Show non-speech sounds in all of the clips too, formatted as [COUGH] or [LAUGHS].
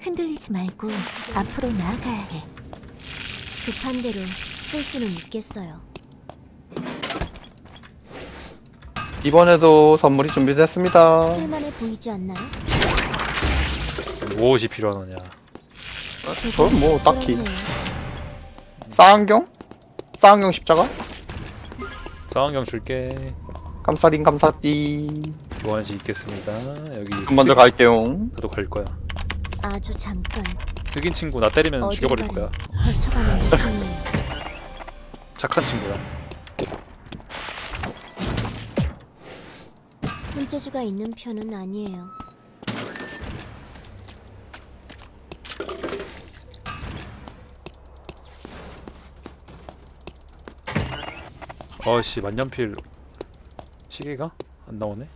흔들리지 말고 앞으로 나아가야 해. 급한 대로 쓸 수는 있겠어요. 이번에도 선물이 준비됐습니다. 쓸만해 보이지 않나요? 무엇이 필요하느냐 저는 뭐 딱히 그렇네요. 쌍안경? 쌍안경 십자가? 쌍안경 줄게 감사링 감사띠. 교환시 있겠습니다 여기 좀 먼저 갈게요. 나도 갈 거야 아주 잠깐 흑인 친구 나 때리면 죽여버릴 거야 어딘가를 걸쳐가는 느낌이에요. [LAUGHS] 착한 친구야 손재주가 있는 편은 아니에요. 어씨 만년필 시계가 안 나오네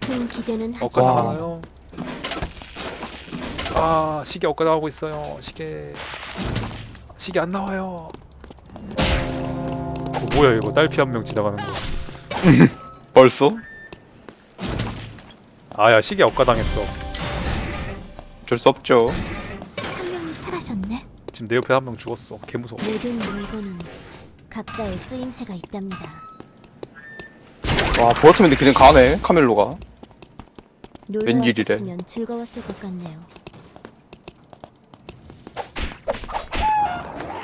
큰 기대는 하지 와. 않아요. 나와요 아 시계 엇가 나오고 있어요 시계 시계 안 나와요 어, 뭐야 이거 딸피 한 명 지나가는 거 [LAUGHS] 벌써? 아야 시계 엇가 당했어 어쩔 수 없죠. 한 명이 사라졌네. 지금 내 옆에 한 명 죽었어 개 무서워 모든 물건은 각자의 쓰임새가 있답니다. 와 보았으면 그냥 가네 카멜로가. 놀러 웬일이래. 왔었으면 즐거웠을 것 같네요. 아주 잠깐까지 못하는 느낌이에요. 한 명이 사라졌네. 벗어날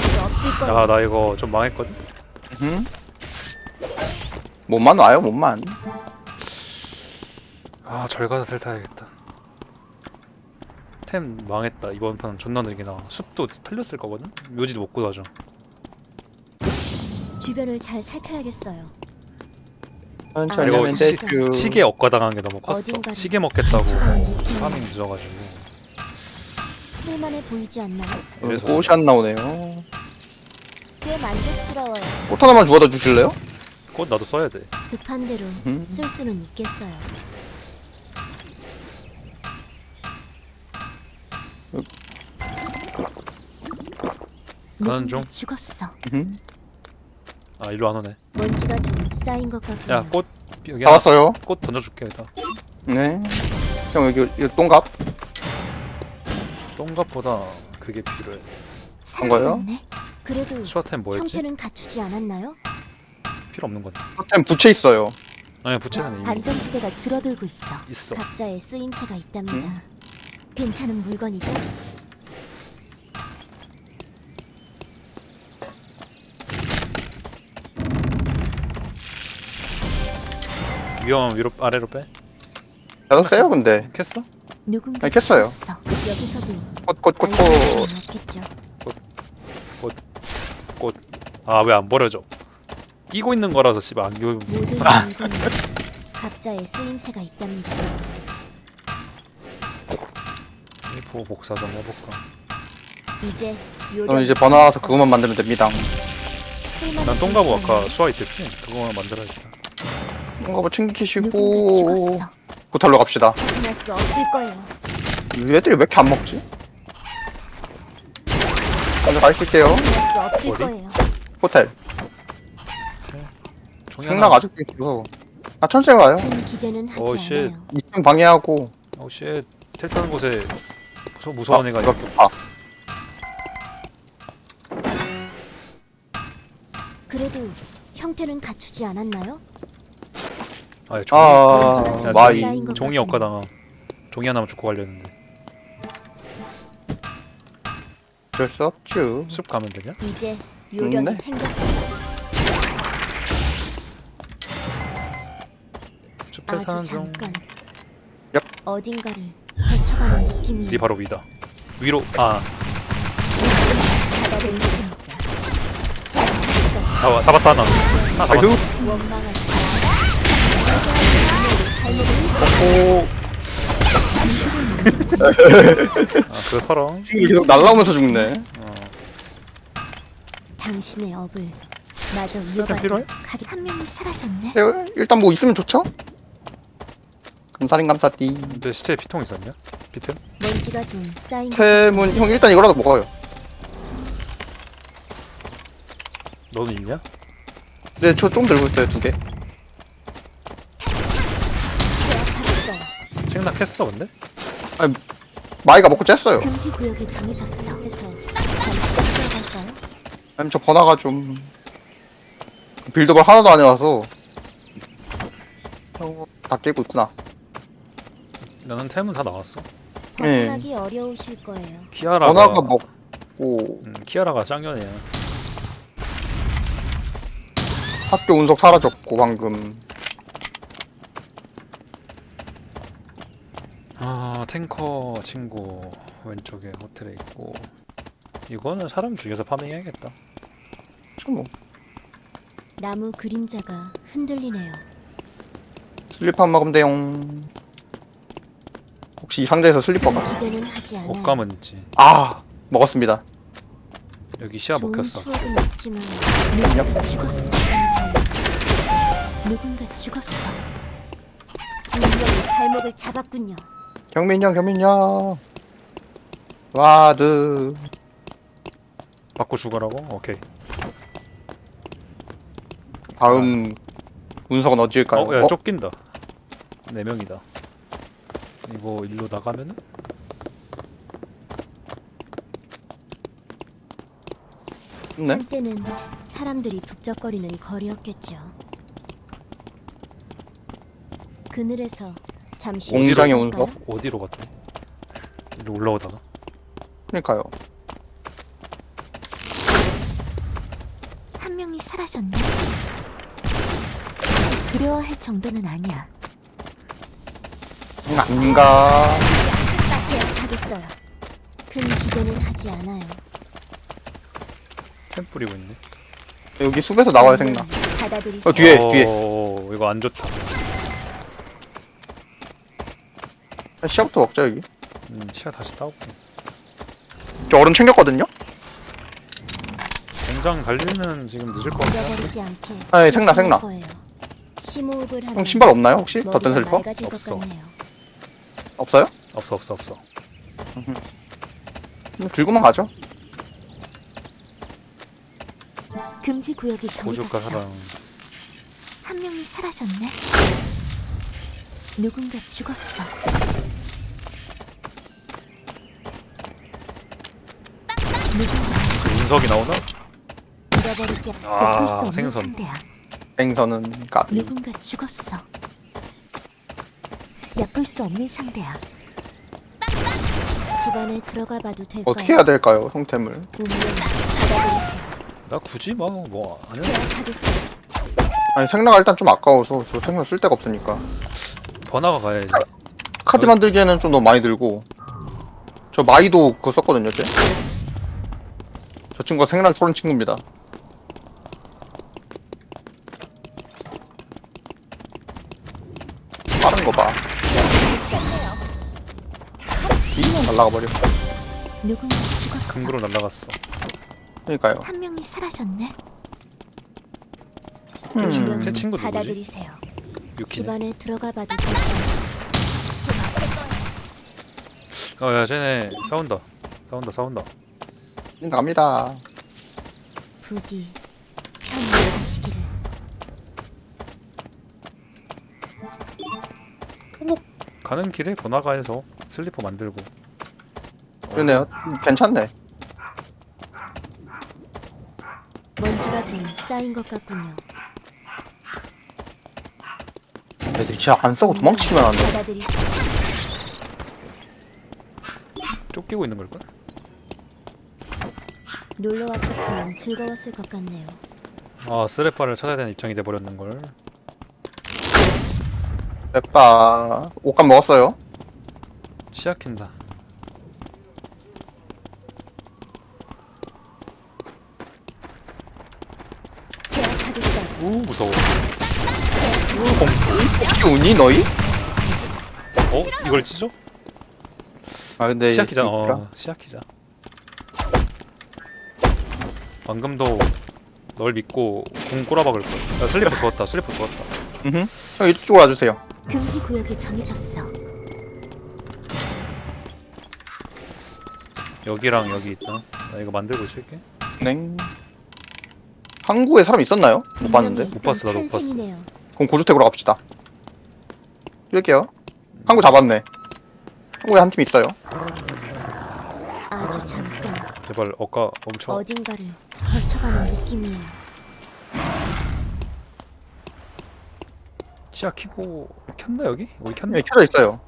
수 없을 거예요. 야나 이거 좀 망했거든 음? 몸만 와요 몸만. 아 절가서 텔 타야겠다 템 망했다 이번 판 존나 느리게 나와 숲도 털렸을 거거든? 묘지도 못 구하죠 주변을 잘 살펴야겠어요. 천천히 아, 이거 하면 시- 되죠. 시계 엇가 당한 게 너무 컸어 시계 먹겠다고. 파밍 늦어가지고 쓸만해 보이지 않나요? 그래서- 꽃이 안 나오네요. 꽤 만족스러워요. 꽃 하나만 주워다 주실래요? 꽃 나도 써야 돼 급한 대로 음. 쓸 수는 있겠어요. 가는 중. 누군가 죽었어. 음. 아 일로 안 오네 먼지가 좀 쌓인 것 같군요. 야꽃 여기 다 하나 왔어요. 꽃 던져줄게 일단 네. 형 여기 여기 똥갑 똥갑보다 그게 필요해 한 거예요? 살아났네. 그래도 수화템 뭐였지? 형태는 갖추지 않았나요? 필요 없는 건데 템 부채 있어요. 아니 부채는 이미 안정지대가 줄어들고 있어. 있어 각자의 쓰임새가 있답니다. 괜찮은 물건이죠? 위험하면 위로 아래로 빼 나도 세요 근데. 캤어? 누군가 알겠어요. 죽었어. 여기서도 꽃꽃꽃꽃. 없겠죠. 아 왜 안 버려져 끼고 있는 거라서 씨발 안 끼고 모든 물건은 각자의 쓰임새가 있답니다. 보고 복사 좀 해볼까 이제 요령 저는 이제 번화와서 그것만 만들면 됩니다. 쓸만한 난 똥가보 아까 수화 있댔지? 그거만 만들어야겠다 똥갑을 누군가 챙기시고 죽었어. 호텔로 갑시다. 벗어날 수 없을 거예요. 이 애들이 왜 이렇게 안 먹지? 먼저 가 있을게요. 벗어날 수 없을 어디? 거예요. 호텔. 종이 생락 아직도 있어. 아 천천히 가요. 큰 기대는 하지 어, 쉣. 않아요. 2층 방해하고. 오쉣 텔 타는 곳에 무서, 무서운 애가 이거 있어 아, 그래도 형태는 갖추지 않았나요? 아 종이 아 마이. 쌓인 것 종이. 엇가당함 종이 하나만 죽고 가려는데 어쩔 수 없죠. 숲 가면 되냐? 이제 요령이 네. 숲텔 아주 타는 중 잠깐. 얍. 어딘가를 거쳐가는 느낌이 네 바로 위다 위로 아 받아들일 테니까. 잘 봤어. 다, 다 봤다 하나 하나 다 아이고. 원망하지 오. 아 그거 털어 친구 계속 날라오면서 죽네. 어. 당신의 업을 마저 필요해? 가게 한 명이 사라졌네. 네, 일단 뭐 있으면 좋죠? 감사링 감사띠. 근데 시체에 피통 있었냐? 피템? 먼지가 좀 쌓인 것 템은 형 일단 이거라도 먹어요. 너는 있냐? 네, 저 좀 들고 있어요, 두 개. 제압하겠어요. 생략했어 근데? 마이가 먹고 쬐어요. 금지 구역이 정해졌어. 그래서 잠시 들어갈까요? 아니, 저 번화가 좀. 빌드볼 하나도 안 해와서. 어, 다 깨고 있구나. 나는 템은 다 나왔어. 벗어나기 어려우실 거예요. 키아라가 번화가 먹고, 음, 키아라가 짱년이야. 학교 운석 사라졌고, 방금. 아 탱커 친구 왼쪽에 호텔에 있고 이거는 사람 죽여서 파밍해야겠다. 저 뭐, 나무 그림자가 흔들리네요. 슬리퍼 안 먹으면 돼용. 혹시 이 상자에서 슬리퍼가? 기대는 하지 않아요. 옷감은 있지. 아, 먹었습니다. 여기 시야 좋은 먹혔어. 추억은 없지만 누군가 죽었어. 누군가 죽었어. 운명이 발목을 잡았군요. 경민형, 경민형. 와드. 받고 죽으라고? 오케이. 다음 운석은 어디일까요? 어, 야 어? 쫓긴다. 네 명이다. 이거 일로 나가면은 있네. 한때는 사람들이 북적거리는 거리였겠죠. 그늘에서 잠시 공장의 쉬어갈까요? 운석? 어디로 갔대? 일로 올라오다가 그러니까요. 한 명이 사라졌네. 아직 두려워할 정도는 아니야. 응, 아닌가. 제압하겠어요. 큰 기대는 하지 않아요. 템 뿌리고 있네. 여기 숲에서 나와요, 생나. 받아들이세요. 어, 뒤에, 어, 뒤에. 이거 안 좋다. 시야부터 먹자, 여기. 음, 시야 다시 따고. 저 얼음 챙겼거든요? 공장 관리는 지금 늦을 것 같아. 잃어버리지 않게. 아이, 생나, 조심할 생나. 거예요. 심호흡을 하면 형 신발 없나요, 혹시? 머리가? 맑아질 것 없어. 같네요. 없어요? 없어 없어 없어. 그럼 들고만 가죠. 금지 구역이 고주가 정해졌어. 사랑. 한 명이 사라졌네. 누군가 죽었어. 운석이 나오나? 잃어버리지 않- 아, 덮을 수 없는 생선. 상대야. 생선은 까비. 누군가 죽었어. 얕볼 수 없는 상대야. 집 안에 들어가 봐도 될까요? 어떻게 해야 될까요, 성템을? 운명 받아들이세요. 나 굳이 해. 제압하겠어요. 아니, 생나가 일단 좀 아까워서 저 생나 쓸 데가 없으니까. 번화가 가야지. 카드 어. 만들기에는 좀 너무 많이 들고. 저 마이도 그거 썼거든요, 쟤. 저 친구가 생날 쏘는 친구입니다. 빠른 거 봐. 이만 날라가 버려. 누군가 죽었어. 금으로 날라갔어. 그러니까요. 한 명이 사라졌네. 음. 친- 제 친구 누구지? 받아들이세요. 유키네. 집안에 들어가 봐도 될까요? 어야 쟤네 싸운다. 싸운다 싸운다. 갑니다. 부디 편리하시기를. 가는 길에 번화가에서 슬리퍼 만들고. 그러네요. 괜찮네. 먼지가 좀 쌓인 것 같군요. 애들이 진짜 안 써고 도망치기만 하네. 받아들이세요. 쫓기고 있는 걸걸? 놀러 왔었으면 즐거웠을 것 같네요. 아 쓰레빠를 찾아야 되는 입장이 돼 버렸는 걸. 빼빠. 옷감 먹었어요? 시작한다. 우 무서워. 혹시 운이 너희? 어 이걸 치죠? 아 근데 시작기자. 진짜 어 시작기자. 방금도 널 믿고 공 꼬라박을 거야. 야, 슬리퍼 [LAUGHS] 죽었다. 슬리퍼 죽었다. 음흠. 형 이쪽으로 와주세요. 금지 구역이 정해졌어. 여기랑 여기 있다. 나 이거 만들고 있을게. 네. 항구에 사람 있었나요? 못 봤는데. 못 봤어, 나도 못 봤어. 탄생이네요. 그럼 고주택으로 갑시다. 뛸게요. 항구 잡았네. 항구에 한 팀 있어요. 아주 잠깐 제발 어까 멈춰. 어딘가를 거쳐가는 느낌이에요. 시야 키고 켰나 여기? 여기 켰나? 네, 켜져 있어요.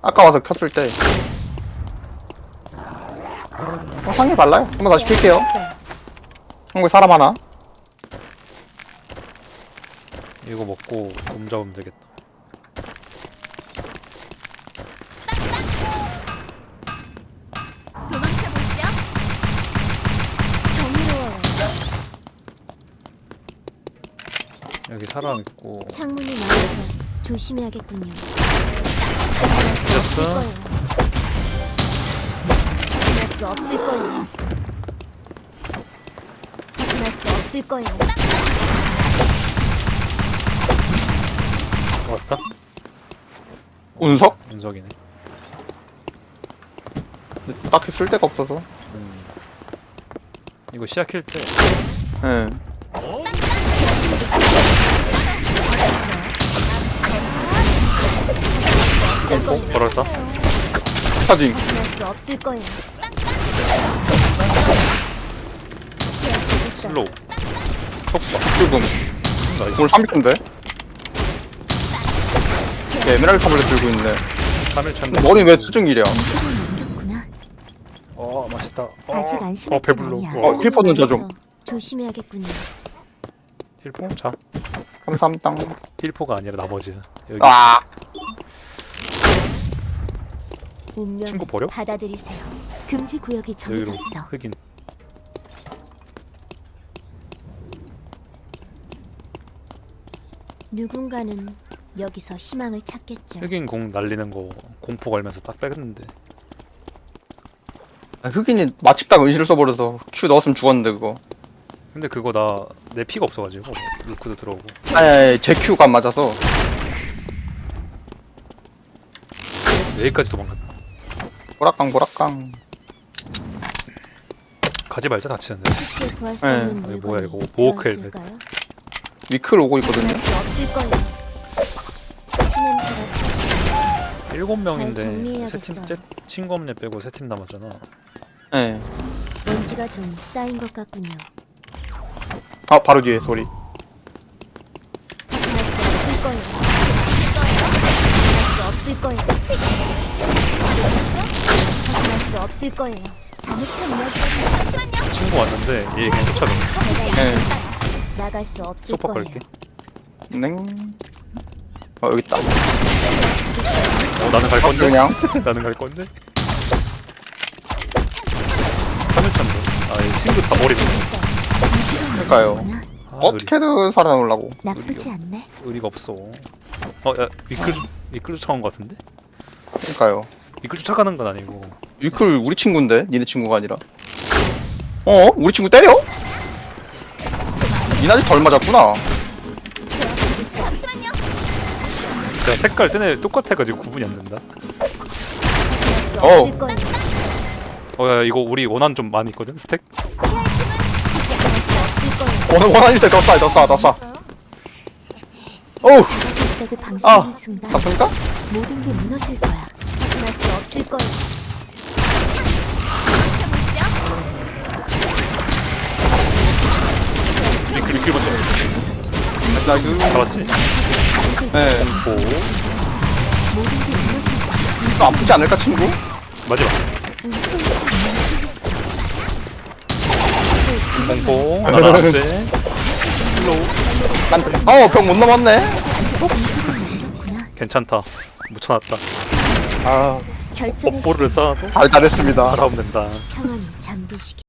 아까 와서 켰을 때. 어, 상에 발라요? 한번 다시 킬게요. 항구에 사람 하나. 이거 먹고 곰 잡으면 되겠다. 도망쳐보시죠. 경이로워요. 여기 사람 있고 창문이 나와서 조심해야겠군요. 됐어. 확인할 수 없을 거예요. 확인할 수 없을 거예요. 왔다. 운석? 운석이네. 근데 딱히 쓸 데가 없어서. 음. 이거 시야 킬때 예. 거예요. 걸었다. 차징. 확인할 수 없을 거예요. 제압하겠어요. 슬로우. 속박. 지금 나이스. 오늘 300인데? 네, 에메랄드 타블렛 들고 있네. 3일 찬데. 머리 왜 수증이랴? 그렇구나. 어 맛있다. 어, 아직 안 심할 어 배불러. 아니야. 어, 힐퍼는 저 좀. 조심해야겠군요. 힐포? 자. 감사합니다. 힐포가 아니라 나머지는. 여기 아, 운명 친구 버려? 받아들이세요. 금지 구역이 여기로 정해졌어. 흑인. 누군가는 여기서 희망을 찾겠죠. 흑인 공 날리는 거 공포 걸면서 딱 뺐는데. 흑인이 마침 딱 은실을 써버려서 Q 넣었으면 죽었는데 그거. 근데 그거 나 내 피가 없어가지고 루크도 들어오고. 아니, 아니 제 Q가 안 맞아서. 여기까지 도망갔다. 보락강 보락강. 가지 말자 다치는데. 쉽게 구할 수 네. 없는 아니, 뭐야, 이거. 보호크 들어있을까요? 위클 오고 있거든요. 구할 수 없을 거예요. 피냄새가 일곱 잘 명인데 정리해야겠어요. 세팀 친구 없네 빼고 세 팀 남았잖아. 예. 먼지가 좀 쌓인 것 같군요. 아, 바로 뒤에 소리. 수 없을 거예요. 수 없을 거예요. 확인할 수 없을 거예요. 잘못한 이야기가 잠시만요. 친구 왔는데 얘 그냥 쫓아가. 내가 예. 있으니까 나갈 수 없을 소파 거예요. 걸게. 냉. 어, 여기 있다. 어 나는 갈 건데. 그냥. [LAUGHS] 나는 갈 건데. 3일차인데. 아, 이 친구 다 버리네. 그러니까요. 아, 어떻게든 살아남으려고. 나쁘지 않네. 의리가 없어. 어, 야, 미끌, 미끌 쫓아간 것 같은데? 그러니까요. 미끌 쫓아가는 건 아니고. 위클 우리 친구인데 니네 친구가 아니라. 어? 우리 친구 때려? 니네 아직 덜 맞았구나. 야, 색깔 뜨네 똑같아가지고 구분이 안 된다. 확인할 수 어. 없을 거예요. 어, 야, 이거 우리 원한 좀 많이 있거든, 스택? 오늘 원한일 때더 쏴, 더 쏴, 더 쏴. 어우, 자각했다고 아, 순간 잡습니까? 모든 게 무너질 거야. 확인할 수 없을 거예 미끌 먼저. 나이스. 잡았지? 네. 오. 또 아프지 않을까, 친구? 마지막. 공포, 하나 안 돼. 슬로우. 난, 어, 병 못 넘었네. 괜찮다. 묻혀놨다. 아, 결정의 뽀뽀를 쌓아도 잘, 잘했습니다. 다 잡으면 된다. 잠드시게.